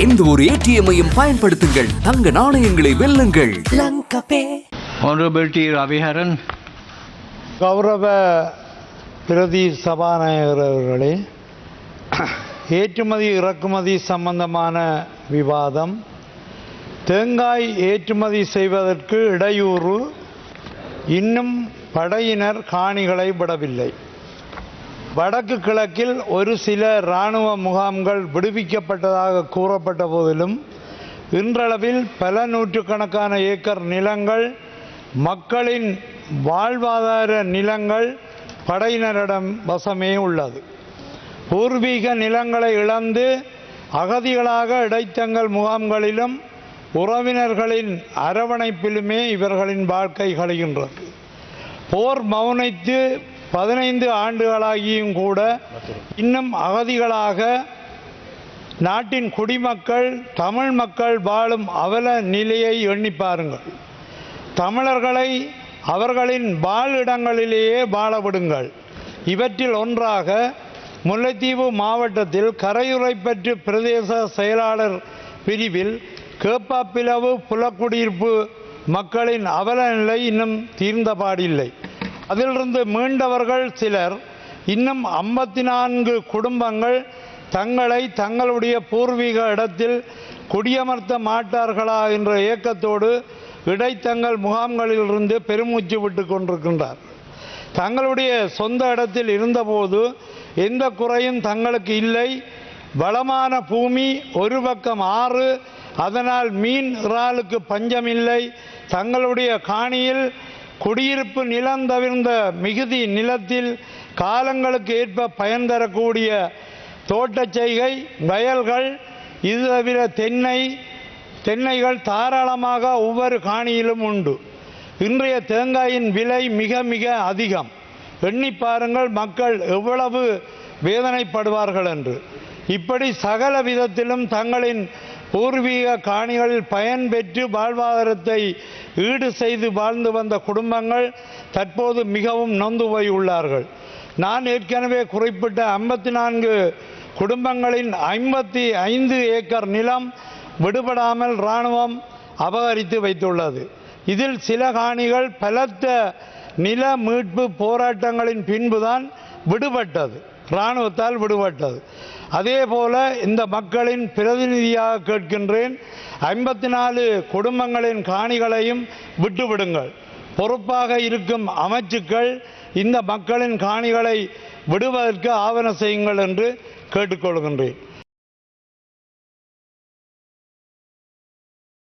எந்த ஒரு ஏடிஎம்மையும் பயன்படுத்துங்கள். தங்க நாணயங்களை வெல்லுங்கள். Honorable T. Raviharan, கௌரவ பிரதி சபாநாயகர் அவர்களே ஏற்றுமதி இறக்குமதி சம்பந்தமான விவாதம் தேங்காய் ஏற்றுமதி செய்வதற்கு இடையூறு இன்னும் படையினர் காணிகளை விடவில்லை. வடக்கு கிழக்கில் ஒரு சில இராணுவ முகாம்கள் விடுவிக்கப்பட்டதாக கூறப்பட்ட போதிலும் இன்றளவில் பல நூற்றுக்கணக்கான ஏக்கர் நிலங்கள் மக்களின் வாழ்வாதார நிலங்கள் படையினரிடம் வசமே உள்ளது. பூர்வீக நிலங்களை இழந்து அகதிகளாக இடைத்தங்கல் முகாம்களிலும் உறவினர்களின் அரவணைப்பிலுமே இவர்களின் வாழ்க்கை கழிகின்றது. போர் மௌனித்து பதினைந்து ஆண்டுகளாகியும் கூட இன்னும் அகதிகளாக நாட்டின் குடிமக்கள் தமிழ் மக்கள் வாழும் அவல நிலையை எண்ணி பாருங்கள். தமிழர்களை அவர்களின் வாழிடங்களிலேயே வாழவிடுங்கள். இவற்றில் ஒன்றாக முல்லைத்தீவு மாவட்டத்தில் கரையுறைப்பற்று பிரதேச செயலாளர் பிரிவில் கேப்பாப்பிலவு புலக்குடியிருப்பு மக்களின் அவல நிலை இன்னும் தீர்ந்தபாடில்லை. அதிலிருந்து மீண்டவர்கள் சிலர். இன்னும் ஐம்பத்தி நான்கு குடும்பங்கள் தங்களை தங்களுடைய பூர்வீக இடத்தில் குடியமர்த்த மாட்டார்களா என்ற ஏக்கத்தோடு இடைத்தங்கள் முகாம்களிலிருந்து பெருமூச்சு விட்டு கொண்டிருக்கின்றார். தங்களுடைய சொந்த இடத்தில் இருந்தபோது எந்த குறையும் தங்களுக்கு இல்லை. வளமான பூமி ஒரு பக்கம் ஆறு அதனால் மீன் இறாலுக்கு பஞ்சமில்லை. தங்களுடைய காணியில் குடியிருப்பு நிலம் தவிர்ந்த மிகுதி நிலத்தில் காலங்களுக்கு ஏற்ப பயன் தரக்கூடிய தோட்டச் செய்கை வயல்கள் இது தவிர தென்னை தென்னைகள் தாராளமாக ஒவ்வொரு காணியிலும் உண்டு. இன்றைய தேங்காயின் விலை மிக மிக அதிகம். எண்ணி பாருங்கள் மக்கள் எவ்வளவு வேதனைப்படுவார்கள் என்று. இப்படி சகல விதத்திலும் தங்களின் பூர்வீக காணிகளில் பயன் பெற்று வாழ்வாதாரத்தை ஈடு செய்து வாழ்ந்து வந்த குடும்பங்கள் தற்போது மிகவும் நொந்து போய் உள்ளார்கள் நான் ஏற்கனவே குறிப்பிட்ட ஐம்பத்தி நான்கு குடும்பங்களின் ஐம்பத்தி ஐந்து ஏக்கர் நிலம் விடுபடாமல் இராணுவம் அபகரித்து வைத்துள்ளது. இதில் சில காணிகள் பலத்த நில மீட்பு போராட்டங்களின் பின்புதான் விடுபட்டது. இராணுவத்தால் விடுபட்டது. அதே போல இந்த மக்களின் பிரதிநிதியாக கேட்கின்றேன் ஐம்பத்தி நாலு குடும்பங்களின் காணிகளையும் விட்டுவிடுங்கள். பொறுப்பாக இருக்கும் அமைச்சுக்கள் இந்த மக்களின் காணிகளை விடுவதற்கு ஆவண செய்யுங்கள் என்று கேட்டுக்கொள்கின்றேன்.